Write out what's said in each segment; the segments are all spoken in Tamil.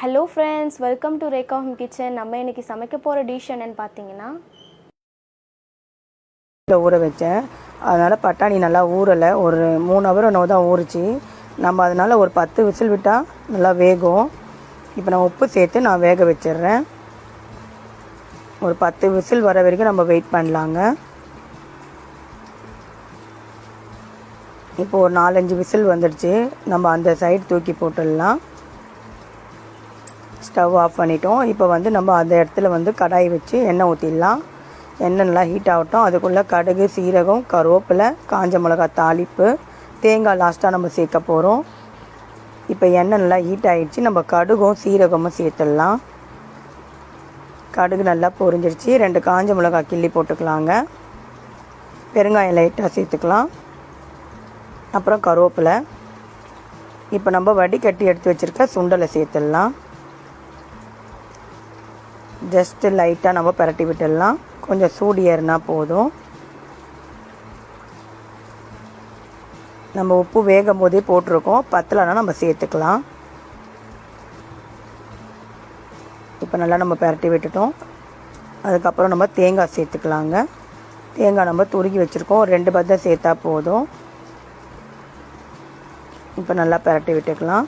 Hello friends welcome to Rekha home kitchen நம்ம இன்றைக்கி சமைக்க போகிற டிஷ் என்னன்னு பார்த்தீங்கன்னா இதில் ஊற வச்சேன் அதனால் பட்டாணி நல்லா ஊறலை. ஒரு மூணு ஹவர் என்னவோ தான் ஊறிச்சு. நம்ம அதனால் ஒரு பத்து விசில் விட்டால் நல்லா வேகும். இப்போ நான் உப்பு சேர்த்து நான் வேக வச்சிடுறேன். ஒரு பத்து விசில் வர வரைக்கும் நம்ம வெயிட் பண்ணலாங்க. இப்போ ஒரு நாலஞ்சு விசில் வந்துடுச்சு. நம்ம அந்த சைடு தூக்கி போட்டுடலாம். ஸ்டவ் ஆஃப் பண்ணிட்டோம். இப்போ வந்து நம்ம அந்த இடத்துல வந்து கடாய் வச்சு எண்ணெய் ஊற்றிடலாம் எண்ணெய் நல்லா ஹீட் ஆகட்டும். அதுக்குள்ளே கடுகு சீரகம் கருவேப்பிலை காஞ்ச மிளகா தாளிப்பு தேங்காய் லாஸ்ட்டாக நம்ம சேர்க்க போகிறோம் இப்போ எண்ணெய் நல்லா ஹீட் ஆகிடுச்சு நம்ம கடுகும் சீரகமும் சேர்த்துடலாம். கடுகு நல்லா பொரிஞ்சிருச்சு. ரெண்டு காஞ்ச மிளகா கிள்ளி போட்டுக்கலாங்க. பெருங்காயம் லைட்டாக சேர்த்துக்கலாம். அப்புறம் கருவேப்பிலை. இப்போ நம்ம வடிகட்டி எடுத்து வச்சுருக்க சுண்டலை சேர்த்துடலாம். ஜஸ்ட்டு லைட்டாக நம்ம பரட்டி விட்டுடலாம். கொஞ்சம் சூடு ஏறினா போதும். நம்ம உப்பு வேகும் போதே போட்டிருக்கோம். பத்தலைன்னா நம்ம சேர்த்துக்கலாம். இப்போ நல்லா நம்ம பரட்டி விட்டுட்டோம். அதுக்கப்புறம் நம்ம தேங்காய் சேர்த்துக்கலாங்க. தேங்காய் நம்ம துருகி வச்சுருக்கோம். ரெண்டு பத்தம் சேர்த்தா போதும். இப்போ நல்லா பரட்டி விட்டுக்கலாம்.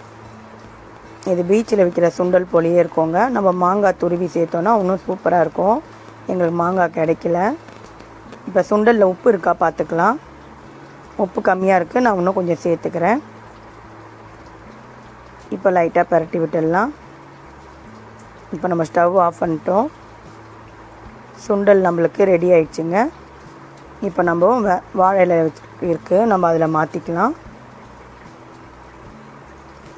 இது பீச்சில் விற்கிற சுண்டல் பொலியே இருக்கோங்க. நம்ம மாங்காய் துருவி சேர்த்தோன்னா இன்னும் சூப்பராக இருக்கும். எங்களுக்கு மாங்காய் கிடைக்கல. இப்போ சுண்டலில் உப்பு இருக்கா பார்த்துக்கலாம். உப்பு கம்மியாக இருக்குது நான் இன்னும் கொஞ்சம் சேர்த்துக்கிறேன். இப்போ லைட்டாக பரட்டி விட்டுடலாம். இப்போ நம்ம ஸ்டவ் ஆஃப் பண்ணிட்டோம். சுண்டல் நம்மளுக்கு ரெடி ஆயிடுச்சுங்க. இப்போ நம்ம வாழை இலை இருக்குது நம்ம அதில் மாற்றிக்கலாம்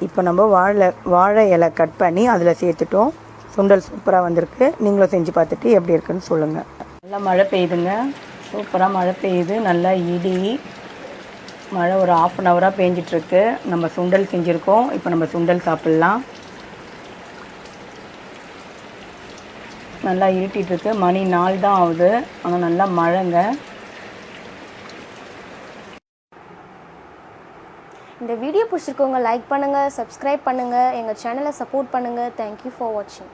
இப்போ நம்ம வாழை வாழை இலை கட் பண்ணி அதில் சேர்த்துட்டோம். சுண்டல் சூப்பராக வந்திருக்கு. நீங்களும் செஞ்சு பார்த்துட்டு எப்படி இருக்குன்னு சொல்லுங்கள் நல்லா மழை பெய்யுதுங்க. சூப்பராக மழை பெய்யுது. நல்லா இடி. மழை ஒரு ஆஃப் அன் ஹவராக பேஞ்சிட்ருக்கு. நம்ம சுண்டல் செஞ்சுருக்கோம். இப்போ நம்ம சுண்டல் சாப்பிட்லாம். நல்லா இருட்டிகிட்ருக்கு மணி நாள் தான் ஆகுது. ஆனால் நல்லா மழைங்க. இந்த வீடியோ பிடிச்சிருக்கவங்க லைக் பண்ணுங்கள் சப்ஸ்கிரைப் பண்ணுங்கள் எங்கள் சேனலை சப்போர்ட் பண்ணுங்கள் தேங்க்யூ ஃபார் வாட்சிங்